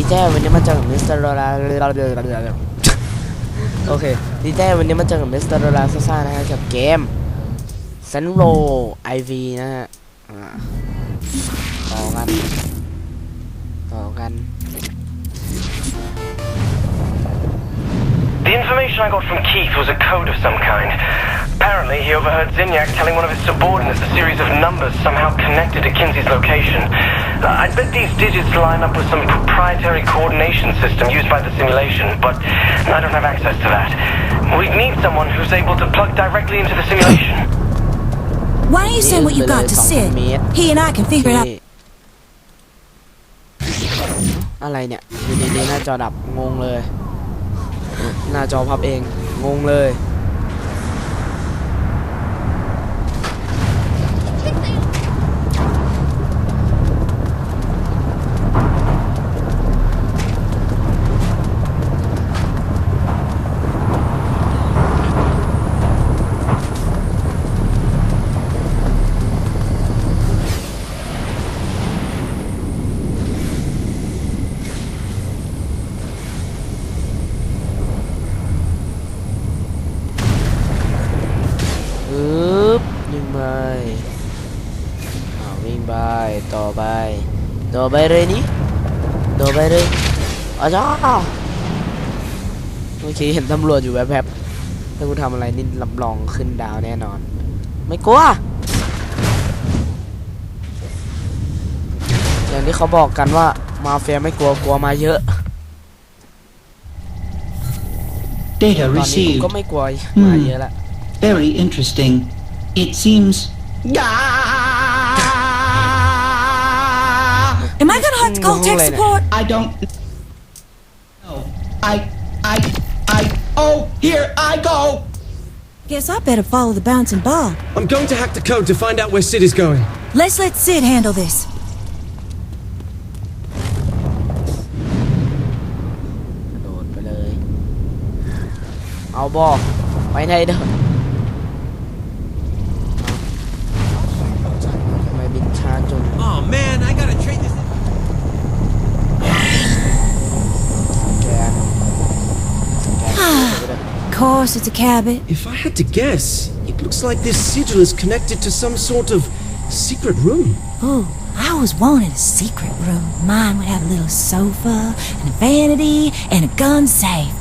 ดีเจวันนี้มาเจอกับมิสเตอร์โรลาโอเคดีเจวันนี้มาเจอกับมิสเตอร์โรลาซ่าๆนะฮะกับเกมเซนโรไอวีนะฮะต่อกัน ต่อกัน The information I got from Keith was a code of some kind. Apparently, he overheard Zinyak telling one of his subordinates a series of numbers somehow connected to Kinsey's location. Uh, I'd bet these digits line up with some proprietary coordination system used by the simulation, but I don't have access to that. We'd need someone who's able to plug directly into the simulation. Why don't you send what you got to Sid? He and I can figure it out. อะไรเนี่ยอยู่ดีๆหน้าจอดับงงเลย หน้าจอพับเอง งงเลย อึ๊บวิ่งไปอ่าวิ่งไปต่อไป ต่อไปเลยนี่ต่อไปเลยอาจ้าเมื่อกี้เห็นตำรวจอยู่แวบๆถ้ากูทำอะไรนี่รับรองขึ้นดาวแน่นอน ไม่กลัว อย่างที่เขาบอกกันว่ามาเฟียไม่กลัวกลัวมาเยอะ Data ตอนนี้กู received. ก็ไม่กลัวมาเยอะละ Very interesting. It seems. Am I Let's call tech support. I don't. No. I. I. I. Oh, here I go. Guess I better follow the bouncing ball. I'm going to hack the code to find out where Sid is going. Let's let Sid handle this. Ao course, it's a cabin. If I had to guess, it looks like this sigil is connected to some sort of secret room. Ooh, I was wanting a secret room. Mine would have a little sofa, and a vanity, and a gun safe.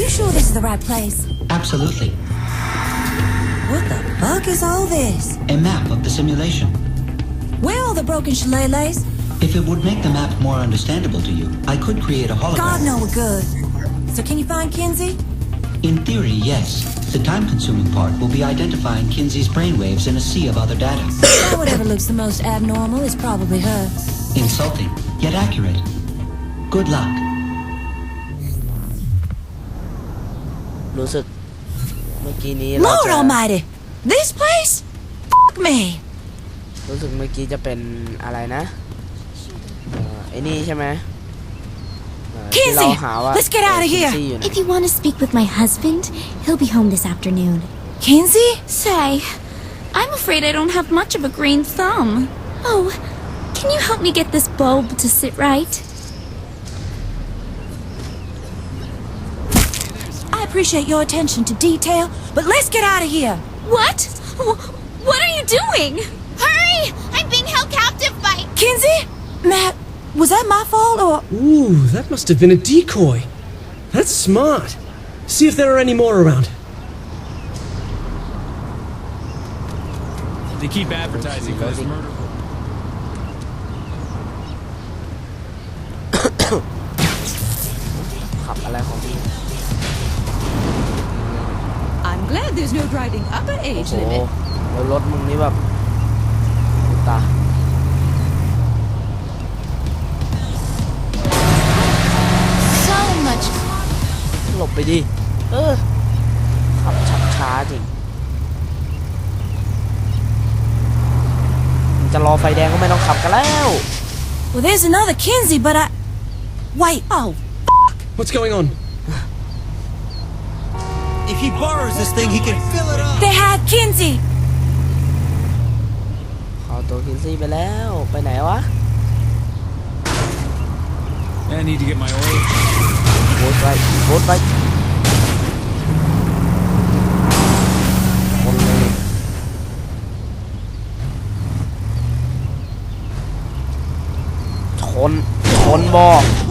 You sure this is the right place? Absolutely. What the fuck is all this? A map of the simulation. Where are the broken shillelaghs? If it would make the map more understandable to you, I could create a hologram. God, no, we're good. So can you find Kinsey? In theory, yes. The time-consuming part will be identifying Kinsey's brainwaves in a sea of other data. Well, whatever looks the most abnormal is probably her. Insulting, yet accurate. Good luck. รู้สึก เมื่อกี้นี้เรา Lord จะ Almighty! This place? Fuck me! รู้สึกเมื่อกี้จะเป็นอะไรนะเอ่อไอ้นี่ใช่ไหมเอ่อที่เรา Kinsey, หาว่า let's get out of here. Kinsey อยู่ไหน If you want to speak with my husband, he'll be home this afternoon. Kinsey? Say, I'm afraid I don't have much of a green thumb. Oh, can you help me get this bulb to sit right? Appreciate your attention to detail, but let's get out of here. What? What are you doing? Hurry! I'm being held captive by. Kinsey? Matt, was that my fault or. Ooh, that must have been a decoy. That's smart. See if there are any more around. They keep advertising for this murder. glad there's no driving upper โอ้ age โห limit. แล้วรถมึงนี่แบบตา So much. หลบไปดิ เออ ขับชักช้าจริงมึงจะรอไฟแดงก็ไม่ต้องขับกันแล้ว Well, there's another Kinsey, but I. Wait. Oh, f What's going on? If he borrows this thing, he can fill it up. They have Kinsey! เอาตัวคินซี่ไปแล้ว ไปไหนวะ I need to get my oil. โบสไปโบสไปคนเลยชน ชนบอ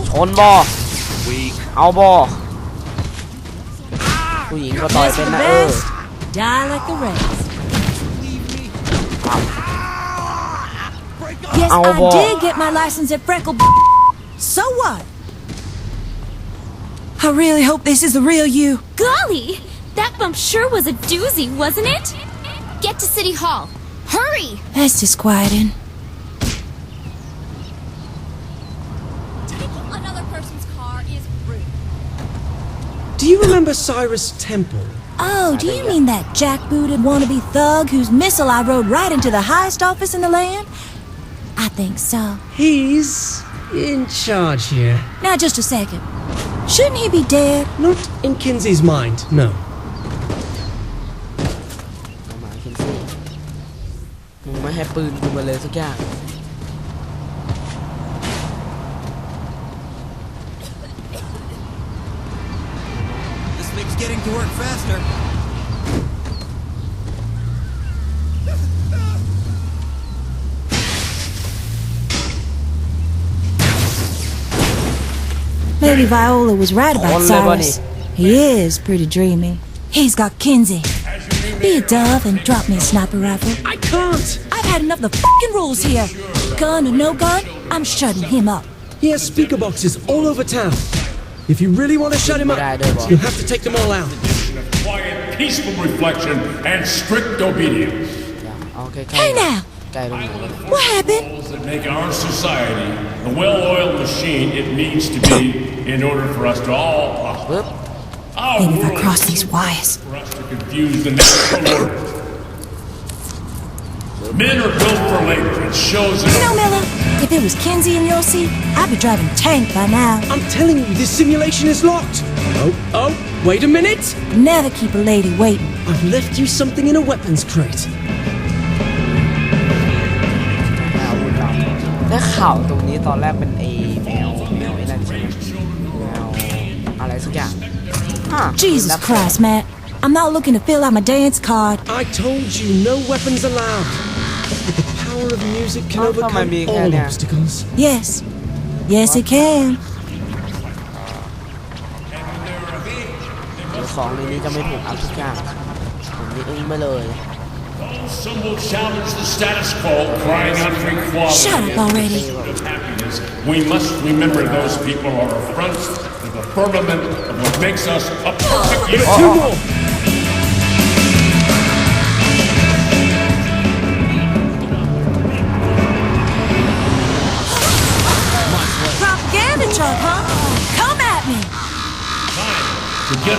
ชนบอ เอาบอ ผู้หญิงก็ต่อย Best เป็ for น the นะเออ best, die like the rest. Yes, Ow, I boy. did get my license at Freckle. So what? I really hope this is the real you. Golly! That bump sure was a doozy, wasn't it? Get to City Hall. Hurry! That's disquieting. you remember Cyrus Temple? Oh, do you mean that jackbooted wannabe thug whose missile I rode right into the highest office in the land? I think so. He's in charge here. Now, just a second. Shouldn't he be dead? Not in Kinsey's mind, no. เอามาคินซี่มึงไม่ให้ปืนกูมาเลยสักอย่าง to work faster. Maybe Viola was right about Only Cyrus. He is pretty dreamy. He's got Kinsey. Be a dove and drop me a sniper rifle. I can't! I've had enough of the fucking rules here. Gun or no gun, I'm shutting him up. He has speaker boxes all over town. If you really want to shut him up, you have to take them all out. Quiet, peaceful reflection and strict obedience. Hey now! What happened? That make our society the well-oiled machine it needs to be in order for us to all. Whoop. They never cross these wires. For us to confuse the natural order. Men are built for labor. It shows in You know, Miller, if it was Kinsey in your seat, I'd be driving tank by now. I'm telling you, this simulation is locked. Oh, oh, wait a minute. Never keep a lady waiting. I've left you something in a weapons crate. ให้อาวุธเราได้ข่าวตรงนี้ตอนแรกเป็นไอ้แมวแมวไอ้นั่นใช่ไหมแมวอะไรสักอย่างอ่ะ Jesus แล้ว Christ, Matt. I'm not looking to fill out my dance card. I told you, no weapons allowed. But the power of music can How come overcome I'm being all held down? obstacles. Yes. Yes, it can. เดี๋ยวของในนี้จะไม่ถูกอัพทุกอย่างผมนี่อึ้งไปเลย Some will challenge the status quo, crying out for equality. Shut up already. of happiness, we must remember those people are affronts to the firmament of what makes us a perfect unit. To get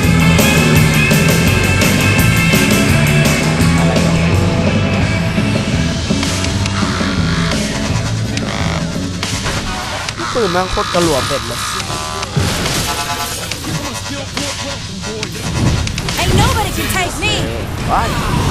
ปืนแม่งโคตรกระหลวเป็ดเลย Ain't nobody can take me. ว้า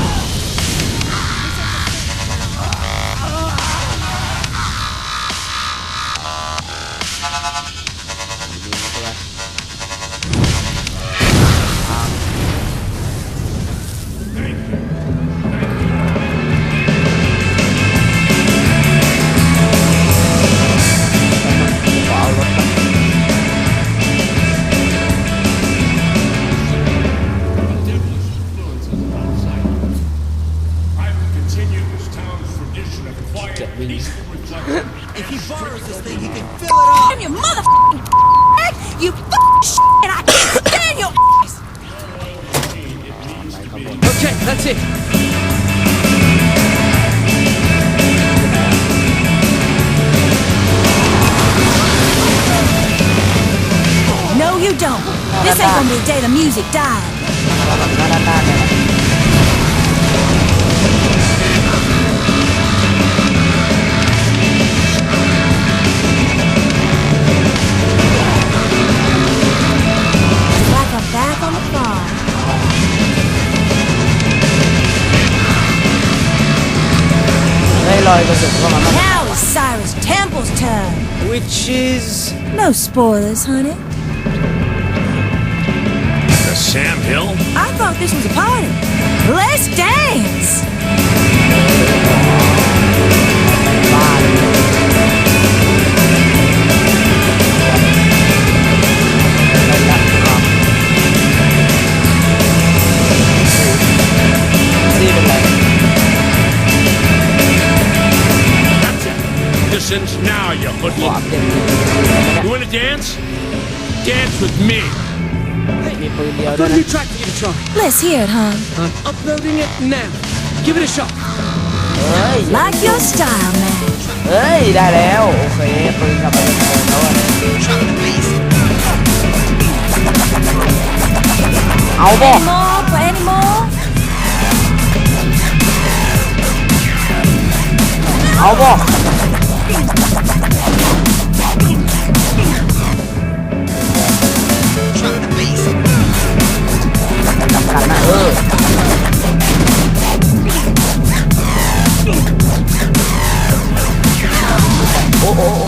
If he borrows this thing, he can fill it up. Damn you, motherfucking! You! I can't stand your ass. Okay, that's it. No, you don't. This ain't gonna be the day the music died. was it. Now is Cyrus Temple's turn. Which is. No spoilers, honey. The Sam Hill? I thought this was a party. Let's dance! Distance now, you ขอ hoodlum. อัปเดต You wanna dance? Dance with me. มีปืนเดียว I've ด้ว got ย a นะ new track for you to try. Let's hear it, hon. I'm uploading it now. Give it a shot. เฮ้ย Like your style, man. เฮ้ย ได้แล้ว โอเค ปืนกลับมาเป็นปืนแล้วอะเอาบ่ Any more? For any more? เอาบ่ ออโอ้โอ้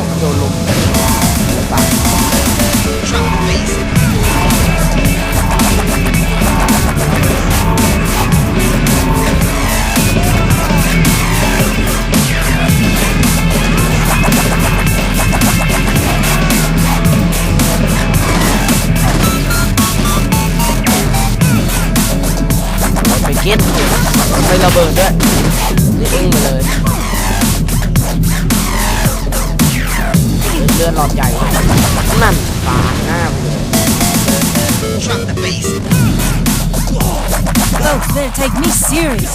ระเบิดด้วยนี่อึ้งไปเลยเลือดหลอดใหญ่ นั่นปาดหน้ากูเลย Folks better take me serious.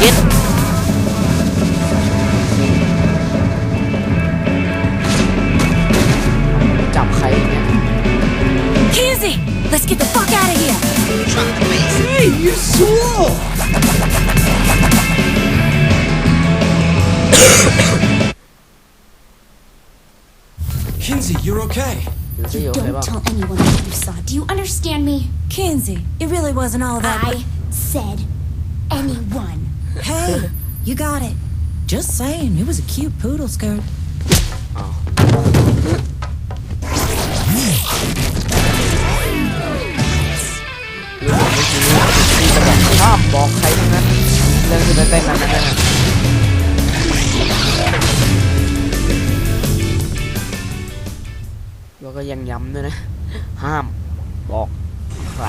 กิน Yeshua! Kinsey, you're okay. You don't tell anyone what you saw. Do you understand me? Kinsey, it really wasn't all that. I said anyone. Hey, you got it. Just saying, it was a cute poodle skirt. ห้ามบอกใครทั้งนั้น เรื่องที่ไปเต้นนั้นนั่นน่ะแล้วก็ยังย้ำด้วยนะ ห้ามบอกใคร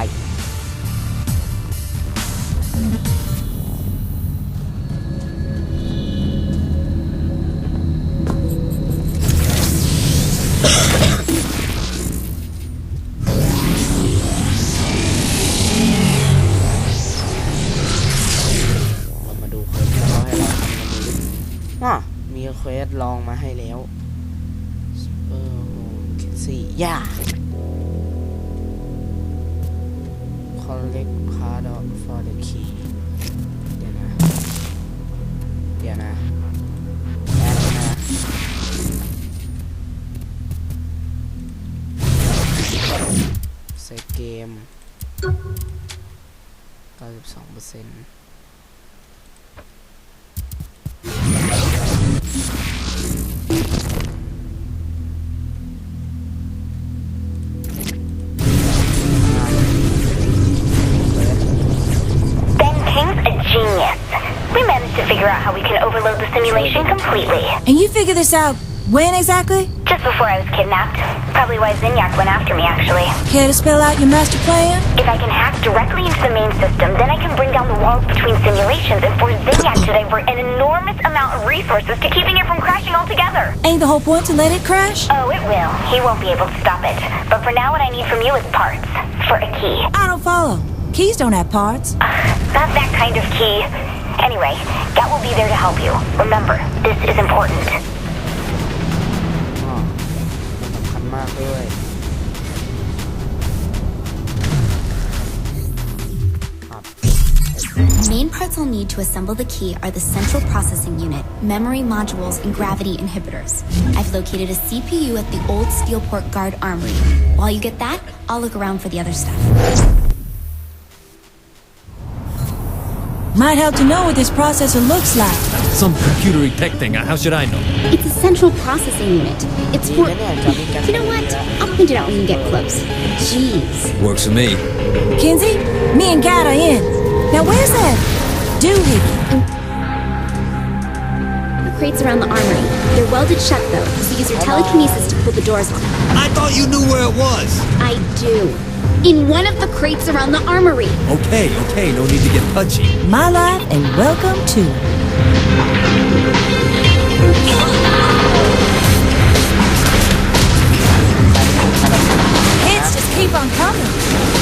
เควสลองมาให้แล้วเออสี่ย่า collect card for the key เดี๋ยวนะ เดี๋ยวนะแป๊บนะเซฟเกม92เปอร์เซ็นต์ simulation completely. And you figure this out when exactly? Just before I was kidnapped. Probably why Zinyak went after me, actually. Care to spell out your master plan? If I can hack directly into the main system, then I can bring down the walls between simulations and force Zinyak to divert an enormous amount of resources to keeping it from crashing altogether. Ain't the whole point to let it crash? Oh, it will. He won't be able to stop it. But for now, what I need from you is parts. For a key. I don't follow. Keys don't have parts. Not that kind of key. Anyway, Gat will be there to help you. Remember, this is important. อ๋อสำคัญมากด้วย The main parts I'll need to assemble the key are the central processing unit, memory modules, and gravity inhibitors. I've located a CPU at the old Steelport Guard Armory. While you get that, I'll look around for the other stuff. Might help to know what this processor looks like. Some computery tech thing. Uh, how should I know? It's a central processing unit. It's for... You know what? I'll point it out when you get close. Jeez. Works for me. Kinsey, me and Kat are in. Now where's that doohickey? The crates around the armory. They're welded shut though, so use your telekinesis to pull the doors off. I thought you knew where it was. I do. In one of the crates around the armory. Okay, okay. No need to get touchy. My life and welcome to. Hits just keep on coming.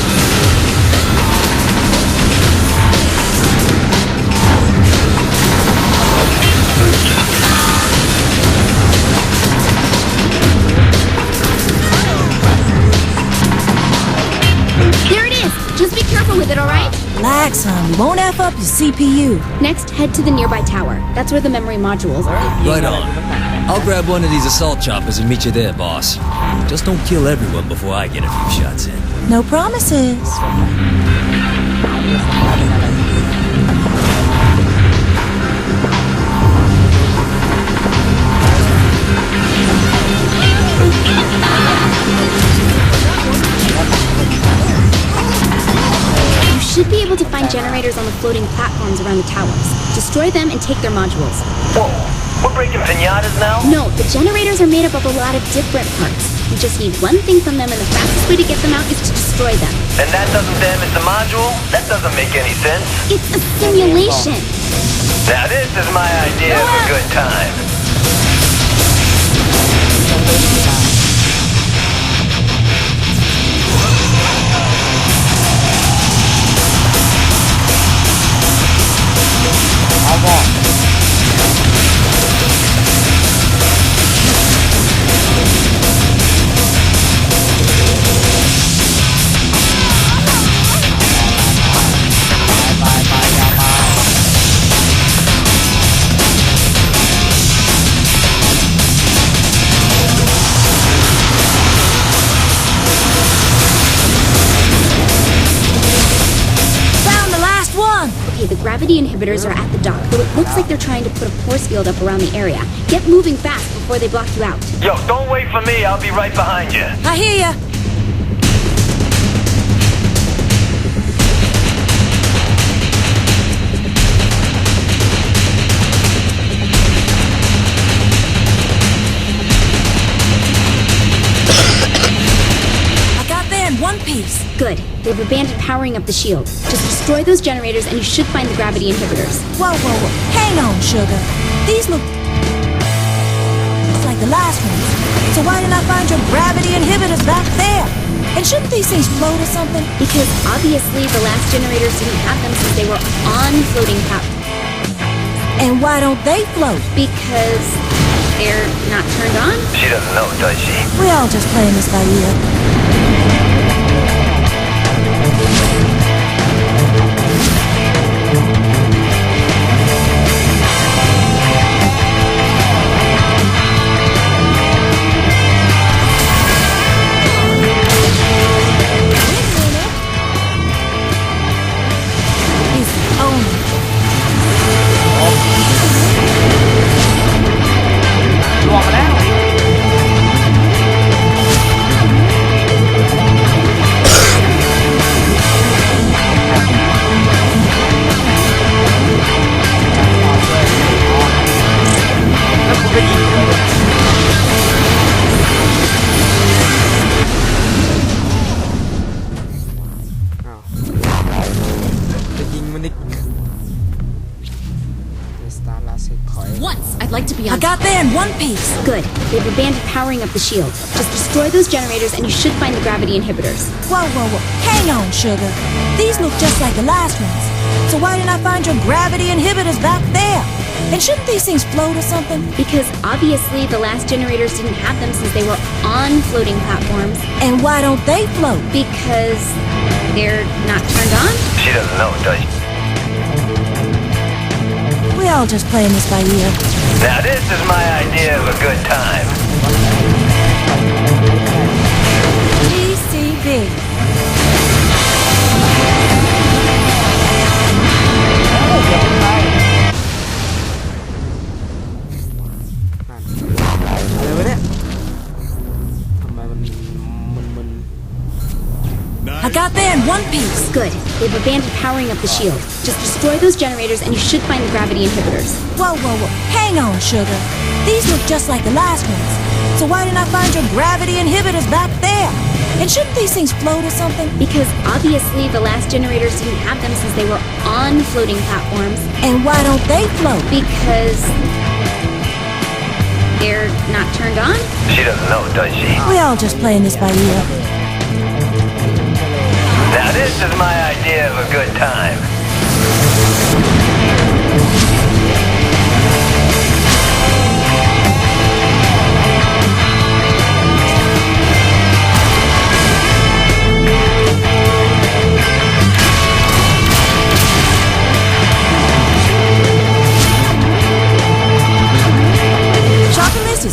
There it is! Just be careful with it, alright? Relax, son. Um, we won't F up your CPU. Next, head to the nearby tower. That's where the memory modules are. Right on. I'll grab one of these assault choppers and meet you there, boss. Just don't kill everyone before I get a few shots in. No promises. Generators on the floating platforms around the towers. Destroy them and take their modules. Whoa, we're breaking pinatas now? No, the generators are made up of a lot of different parts. You just need one thing from them, and the fastest way to get them out is to destroy them. And that doesn't damage the module? That doesn't make any sense. It's a simulation. Now this is my idea of a ah! good time. The gravity inhibitors are at the dock, though it looks like they're trying to put a force field up around the area. Get moving fast before they block you out. Yo, don't wait for me. I'll be right behind you. I hear ya. They've abandoned powering up the shield. Just destroy those generators, and you should find the gravity inhibitors. Whoa, whoa, whoa. Hang on, sugar. These look It's like the last ones. So why didn't I find your gravity inhibitors back there? And shouldn't these things float or something? Because obviously the last generators didn't have them since they were on floating power. And why don't they float? Because they're not turned on? She doesn't know, does she? We all just playing this by ear. One piece. Good. They've abandoned powering up the shield. Just destroy those generators and you should find the gravity inhibitors. Whoa, whoa, whoa. Hang on, sugar. These look just like the last ones. So why didn't I find your gravity inhibitors back there? And shouldn't these things float or something? Because obviously the last generators didn't have them since they were on floating platforms. And why don't they float? Because they're not turned on? She doesn't know, does she? i just this by ear. Now this is my idea of a good time. GCB. I got there in one piece. Good. They've abandoned powering up the shield. Just destroy those generators and you should find the gravity inhibitors. Whoa, whoa, whoa. Hang on, sugar. These look just like the last ones. So why didn't I find your gravity inhibitors back there? And shouldn't these things float or something? Because obviously the last generators didn't have them since they were on floating platforms. And why don't they float? Because they're not turned on? She doesn't know, does she? We all just playing this by ear. Now this is my idea of a good time.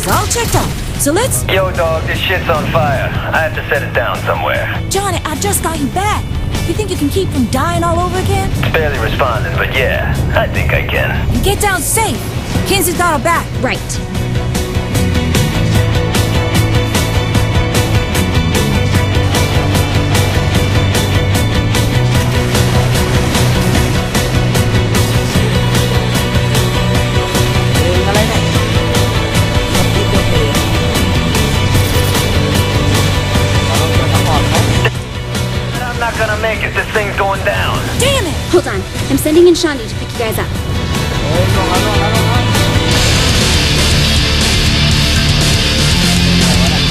All checked out. So let's. Yo, dog, this shit's on fire. I have to set it down somewhere. Johnny, I just got you back. You think you can keep from dying all over again? It's barely responding, but yeah, I think I can. And get down safe. Kenzie's got our back. Right. Make it. This thing's going down. Damn it! Hold on. I'm sending in Shandi to pick you guys up.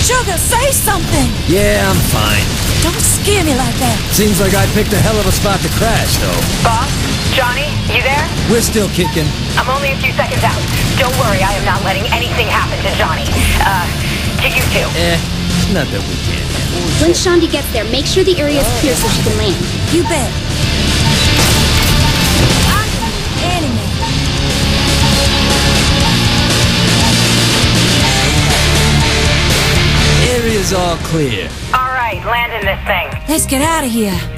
Sugar, say something! Yeah, I'm fine. Don't scare me like that. Seems like I picked a hell of a spot to crash, though. Boss? Johnny? You there? We're still kicking. I'm only a few seconds out. Don't worry, I am not letting anything happen to Johnny. Uh, to you two. Eh, not that we can't handle. When Shandi gets there, make sure the area is clear so she can land. You bet. Enemy. Area's all clear. All right, landing this thing. Let's get out of here.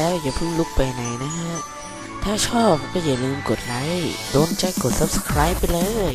แล้วอย่าเพิ่งลุกไปไหนนะฮะ ถ้าชอบก็อย่าลืมกดไลค์ โดนใจกด subscribe ไปเลย